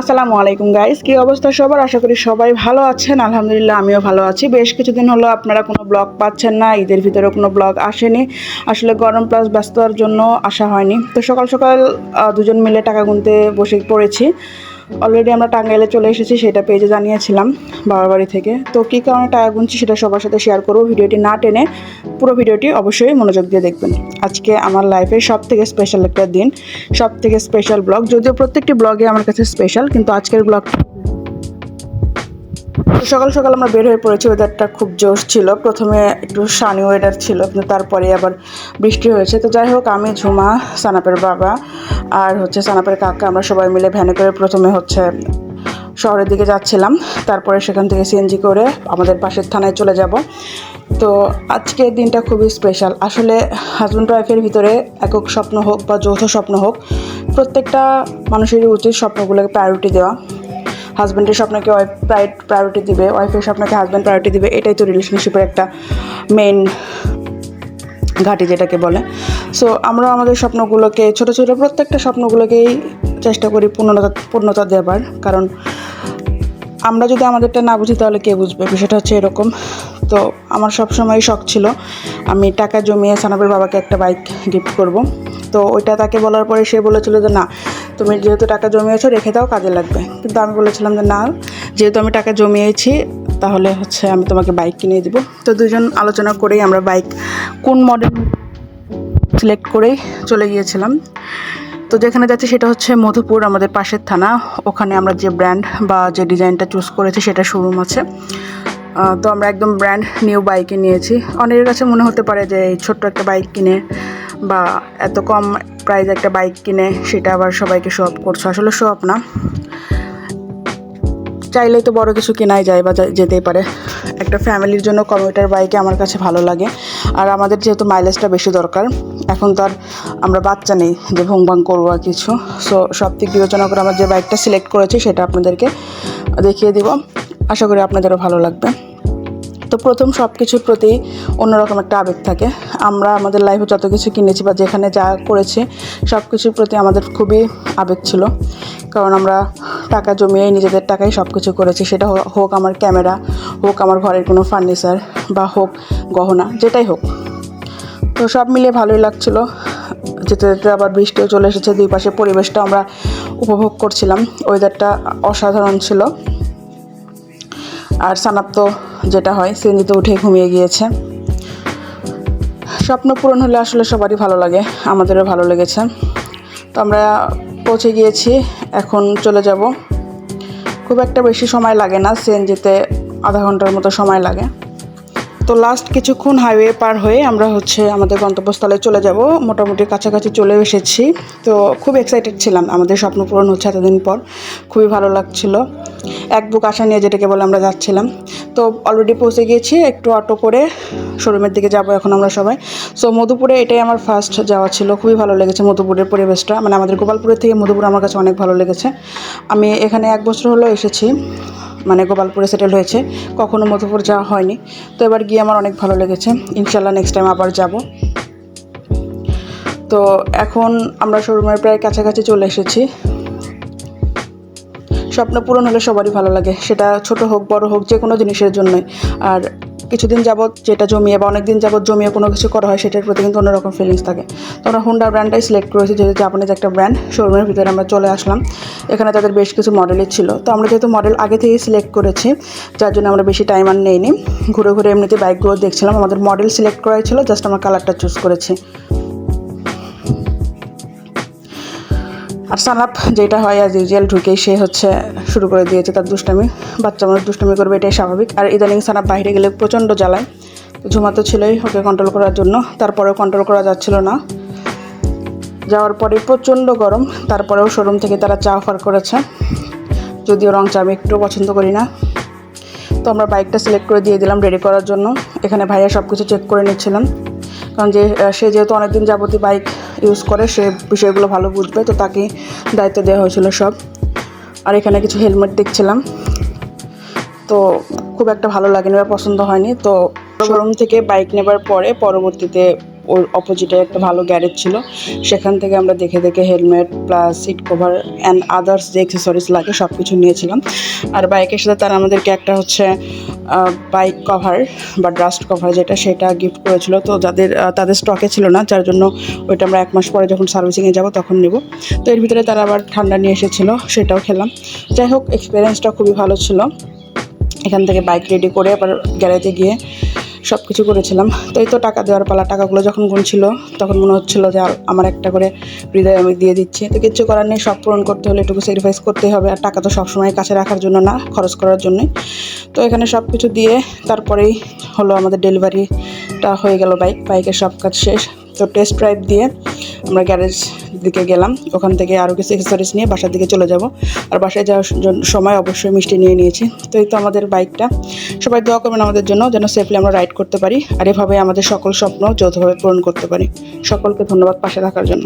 আসসালামু আলাইকুম গাইস কি অবস্থা সবার? আশা করি সবাই ভালো আছেন। আলহামদুলিল্লাহ, আমিও ভালো আছি। বেশ কিছুদিন হলো আপনারা কোনো ব্লগ পাচ্ছেন না, ঈদের ভিতরে কোনো ব্লগ আসেনি। আসলে গরম প্লাস ব্যস্ততার জন্য আসা হয়নি। তো সকাল সকাল দুজন মিলে টাকা গুনতে বসে পড়েছি। অলরেডি আমরা টাঙ্গাইলে চলে এসেছি, সেটা পেজে জানিয়েছিলাম বাবার বাড়ি থেকে। তো কী কারণে টাকা গুনছি সেটা সবার সাথে শেয়ার করব। ভিডিওটি না টেনে পুরো ভিডিওটি অবশ্যই মনোযোগ দিয়ে দেখবেন। আজকে আমার লাইফের সব থেকে স্পেশাল একটা দিন সব থেকে স্পেশাল ব্লগ যদিও প্রত্যেকটি ব্লগে আমার কাছে স্পেশাল কিন্তু আজকের ব্লগ তো সকাল সকাল আমরা বের হয়ে পড়েছি ওয়েদারটা খুব জোশ ছিল। প্রথমে একটু সানি ওয়েদার ছিল, কিন্তু তারপরে আবার বৃষ্টি হয়েছে। তো যাই হোক, আমি, ঝুমা, সানাপের বাবা আর হচ্ছে সানাপের কাকা, আমরা সবাই মিলে ভ্যানে করে প্রথমে হচ্ছে শহরের দিকে যাচ্ছিলাম। তারপরে সেখান থেকে সিএনজি করে আমাদের পাশের থানায় চলে যাব। তো আজকের দিনটা খুবই স্পেশাল আসলে হাজব্যান্ড ওয়াইফের ভিতরে একক স্বপ্ন হোক বা যৌথ স্বপ্ন হোক, প্রত্যেকটা মানুষেরই উচিত স্বপ্নগুলোকে প্রায়োরিটি দেওয়া। হাজব্যান্ডের স্বপ্নকে ওয়াইফ প্রায়োরিটি দিবে, ওয়াইফের স্বপ্নকে হাজব্যান্ড প্রায়োরিটি দিবে, এটাই তো রিলেশনশিপের একটা মেন ঘাঁটি যেটাকে বলে। সো আমরা আমাদের স্বপ্নগুলোকে, ছোট ছোট প্রত্যেকটা স্বপ্নগুলোকেই চেষ্টা করি পূর্ণতা পূর্ণতা দেবার। কারণ আমরা যদি আমাদেরটা না বুঝি, তাহলে কে বুঝবে? বিষয়টা হচ্ছে এরকম। তো, আমার সবসময় শখ ছিল, আমি টাকা জমিয়ে সানাবের বাবাকে একটা বাইক গিফট করব। তো, ওইটা তাকে বলার পরে সে বলেছিল যে, না তুমি যেহেতু টাকা জমিয়েছো, রেখে দাও, কাজে লাগবে। কিন্তু আমি বলেছিলাম যে, না, যেহেতু আমি টাকা জমিয়েছি, তাহলে হচ্ছে আমি তোমাকে বাইক কিনে দিব। তো দুজন আলোচনা করেই আমরা বাইক কোন মডেল সিলেক্ট করেই চলে গিয়েছিলাম। তো যেখানে যাচ্ছি সেটা হচ্ছে মধুপুর, আমাদের পাশের থানা। ওখানে আমরা যে ব্র্যান্ড বা যে ডিজাইনটা চুজ করেছি, সেটা শোরুম আছে। তো আমরা একদম ব্র্যান্ড নিউ বাইকে নিয়েছি। অনেকের কাছে মনে হতে পারে যে ছোট্ট একটা বাইক কিনে বা এত কম প্রাইস একটা বাইক কিনে, সেটা আবার সবাইকে শো আপ করছ। আসলে শো আপ না। চাইলেই তো বড় কিছু কেনাই যায় বা যেতেই পারে। একটা ফ্যামিলির জন্য কমিউটার বাইকে আমার কাছে ভালো লাগে। আর আমাদের যেহেতু মাইলেজটা বেশি দরকার, এখন তো আর আমরা বাচ্চা নেই যে ভুং ভাং করব আর কিছু। সো সব দিক বিবেচনা করে আমরা যে বাইকটা সিলেক্ট করেছি, সেটা আপনাদেরকে দেখিয়ে দিব। আশা করি আপনাদেরও ভালো লাগবে। তো প্রথম সব কিছুর প্রতি অন্যরকম একটা আবেগ থাকে। আমরা আমাদের লাইফে যত কিছু কিনেছি বা যেখানে যা করেছি সব কিছুর প্রতি আমাদের খুবই আবেগ ছিল। কারণ আমরা টাকা জমিয়ে নিজেদের টাকায় সব কিছু করেছি। সেটা হোক আমার ক্যামেরা হোক আমার ঘরের কোনো ফার্নিচার বা হোক গহনা, যেটাই হোক। তো সব মিলিয়ে ভালোই লাগছিল। যেতে যেতে আবার বৃষ্টিও চলে এসেছে। দুই পাশে পরিবেশটা আমরা উপভোগ করছিলাম। ওয়েদারটা অসাধারণ ছিল। আর সানাপ্ত যেটা হয় সিএনজিতে উঠে ঘুমিয়ে গিয়েছে। স্বপ্ন পূরণ হলে আসলে সবারই ভালো লাগে, আমাদেরও ভালো লেগেছে। তো আমরা পৌঁছে গিয়েছি, এখন চলে যাব। খুব একটা বেশি সময় লাগে না সিএনজিতে আধা ঘণ্টার মতো সময় লাগে। তো লাস্ট কিছুক্ষণ হাইওয়ে পার হয়ে আমরা হচ্ছে আমাদের গন্তব্যস্থলে চলে যাব। মোটামুটি কাছাকাছি চলে এসেছি। তো খুব এক্সাইটেড ছিলাম। আমাদের স্বপ্ন পূরণ হচ্ছে এতদিন পর। খুবই ভালো লাগছিল। এক বুক আশা নিয়ে যেটাকে বলে আমরা যাচ্ছিলাম। তো অলরেডি পৌঁছে গিয়েছি একটু অটো করে। শোরুমের দিকে যাব এখন আমরা সবাই। সো মধুপুরে এটাই আমার ফার্স্ট যাওয়া ছিল। খুবই ভালো লেগেছে মধুপুরের পরিবেশটা। মানে আমাদের গোপালপুরের থেকে মধুপুর আমার কাছে অনেক ভালো লেগেছে। আমি এখানে এক বছর হলো এসেছি। মানে গোপালপুরে সেটেল হয়েছে। কখনো মধুপুর যাওয়া হয়নি। তো এবার গিয়ে আমার অনেক ভালো লেগেছে। ইনশাল্লাহ নেক্সট টাইম আবার যাব। তো এখন আমরা শোরুমের প্রায় কাছাকাছি চলে এসেছি। স্বপ্ন পূরণ হলে সবারই ভালো লাগে। সেটা ছোট হোক, বড় হোক, যে কোনো জিনিসের জন্যই। আর কিছুদিন যাবৎ যেটা জমিয়ে বা অনেক দিন যাবৎ জমিয়ে কোনো কিছু করা হয়, সেটার প্রতি কিন্তু অন্যরকম ফিলিংস থাকে। তো আমরা হুন্ডা ব্র্যান্ডটাই সিলেক্ট করেছি, যেহেতু জাপানিজ একটা ব্র্যান্ড শোরুমের ভিতরে আমরা চলে আসলাম। এখানে তাদের বেশ কিছু মডেলই ছিল। তো আমরা যেহেতু মডেল আগে থেকেই সিলেক্ট করেছি, যার জন্য আমরা বেশি টাইম আর নেইনি। ঘুরে ঘুরে এমনিতে বাইকগুলো দেখছিলাম। আমাদের মডেল সিলেক্ট করাই ছিল জাস্ট আমরা কালারটা চুজ করেছি। আর সানাপ যেটা হয় অ্যাজ ইউজুয়াল ঢুকেই সে হচ্ছে শুরু করে দিয়েছে তার দুষ্টামি। বাচ্চা মানুষ দুষ্টামি করবে, এটাই স্বাভাবিক। আর ইদানিং সানাপ বাইরে গেলে প্রচণ্ড জ্বালায়। তো ঝুমা তো ছিলই ওকে কন্ট্রোল করার জন্য। তারপরেও কন্ট্রোল করা যাচ্ছিল না। যাওয়ার পরে প্রচণ্ড গরম, তারপরেও শোরুম থেকে তারা চা অফার করেছে। যদিও রং চা আমি একটু পছন্দ করি না। তো আমরা বাইকটা সিলেক্ট করে দিয়ে দিলাম রেডি করার জন্য। এখানে ভাইয়া সব কিছু চেক করে নিচ্ছিলাম কারণ যে সে যেহেতু অনেকদিন যাবতীয় বাইক ইউজ করে, সে বিষয়গুলো ভালো বুঝবে, তো তাকে দায়িত্ব দেওয়া হয়েছিল সব। আর এখানে কিছু হেলমেট দেখছিলাম। তো খুব একটা ভালো লাগেনি বা পছন্দ হয়নি। তো শোরুম থেকে বাইক নেবার পরে পরবর্তীতে ওর অপোজিটে একটা ভালো গ্যারেজ ছিল। সেখান থেকে আমরা দেখে দেখে helmet plus seat cover and others যে অ্যাক্সেসরিজ লাগে সব কিছু নিয়েছিলাম। আর বাইকের সাথে তারা আমাদেরকে একটা হচ্ছে বাইক কভার বা ডাস্ট কভার যেটা সেটা গিফট করেছিল। তো যাদের তাদের স্টকে ছিল না, যার জন্য ওইটা আমরা এক মাস পরে যখন সার্ভিসিংয়ে যাব তখন নেব। তো এর ভিতরে তারা আবার ঠান্ডা নিয়ে এসেছিল, সেটাও খেলাম। যাই হোক এক্সপিরিয়েন্সটা খুবই ভালো ছিল। এখান থেকে বাইক রেডি করে আবার গ্যারেজে গিয়ে সব কিছু করেছিলাম। তাই তো টাকা দেওয়ার পালা, টাকাগুলো যখন গুনছিল, তখন মনে হচ্ছিল যে আমার একটা করে হৃদয় আমি দিয়ে দিচ্ছি। তো কিচ্ছু করার নেই, সব পূরণ করতে হলে এটুকু স্যাক্রিফাইস করতে হবে। আর টাকা তো সবসময় কাছে রাখার জন্য না, খরচ করার জন্যই। তো এখানে সব কিছু দিয়ে তারপরেই হলো আমাদের ডেলিভারিটা হয়ে গেল বাইক বাইকের সব কাজ শেষ। তো টেস্ট ড্রাইভ দিয়ে আমরা গ্যারেজ দিকে গেলাম। ওখান থেকে আরও কিছু এক্সেসরিজ নিয়ে বাসার দিকে চলে যাব। আর বাসায় যাওয়ার সময় অবশ্যই মিষ্টি নিয়ে নিয়েছি। তো এই তো আমাদের বাইকটা সবাই দোয়া করবেন আমাদের জন্য যেন সেফলি আমরা রাইড করতে পারি। আর এভাবে আমাদের সকল স্বপ্ন যৌথভাবে পূরণ করতে পারি। সকলকে ধন্যবাদ পাশে থাকার জন্য।